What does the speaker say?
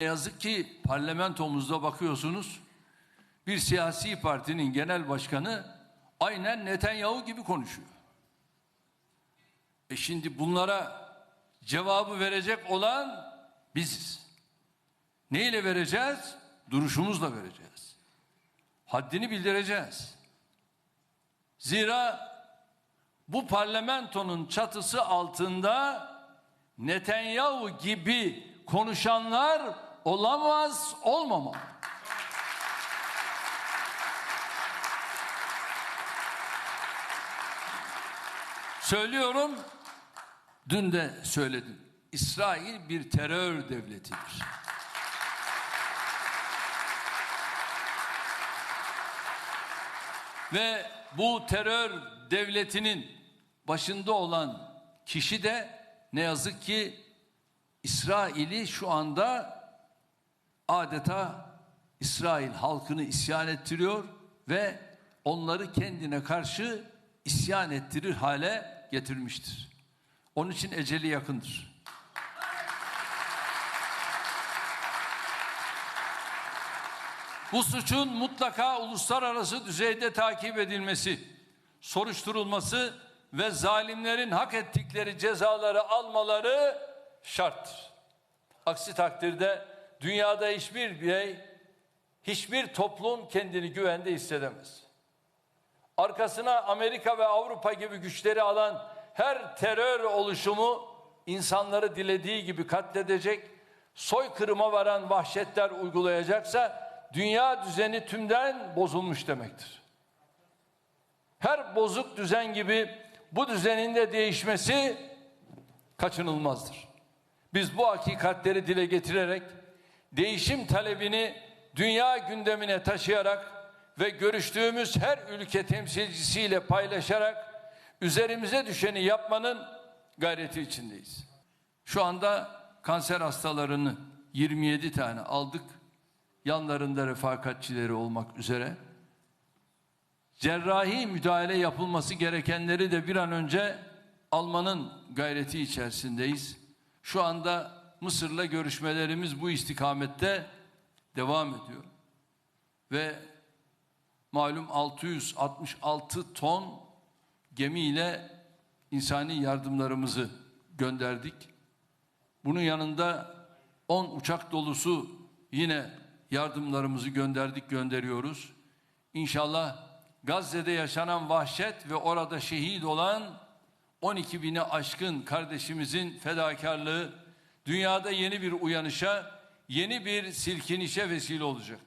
Ne yazık ki parlamentomuzda bakıyorsunuz bir siyasi partinin genel başkanı aynen Netanyahu gibi konuşuyor. E şimdi bunlara cevabı verecek olan biziz. Neyle vereceğiz? Duruşumuzla vereceğiz. Haddini bildireceğiz. Zira bu parlamentonun çatısı altında Netanyahu gibi konuşanlar olamaz, olmamalı. Söylüyorum, dün de söyledim. İsrail bir terör devletidir. Ve bu terör devletinin başında olan kişi de ne yazık ki İsrail'i şu anda adeta İsrail halkını isyan ettiriyor ve onları kendine karşı isyan ettirir hale getirmiştir. Onun için eceli yakındır. Bu suçun mutlaka uluslararası düzeyde takip edilmesi, soruşturulması ve zalimlerin hak ettikleri cezaları almaları şarttır. Aksi takdirde dünyada hiçbir birey, hiçbir toplum kendini güvende hissedemez. Arkasına Amerika ve Avrupa gibi güçleri alan her terör oluşumu insanları dilediği gibi katledecek, soykırıma varan vahşetler uygulayacaksa dünya düzeni tümden bozulmuş demektir. Her bozuk düzen gibi bu düzenin de değişmesi kaçınılmazdır. Biz bu hakikatleri dile getirerek değişim talebini dünya gündemine taşıyarak ve görüştüğümüz her ülke temsilcisiyle paylaşarak üzerimize düşeni yapmanın gayreti içindeyiz. Şu anda kanser hastalarını 27 tane aldık. Yanlarında refakatçileri olmak üzere. Cerrahi müdahale yapılması gerekenleri de bir an önce almanın gayreti içerisindeyiz. Şu anda Mısır'la görüşmelerimiz bu istikamette devam ediyor. Ve malum 666 ton gemiyle insani yardımlarımızı gönderdik. Bunun yanında 10 uçak dolusu yine yardımlarımızı gönderdik, gönderiyoruz. İnşallah Gazze'de yaşanan vahşet ve orada şehit olan 12 bini aşkın kardeşimizin fedakarlığı dünyada yeni bir uyanışa, yeni bir silkinişe vesile olacak.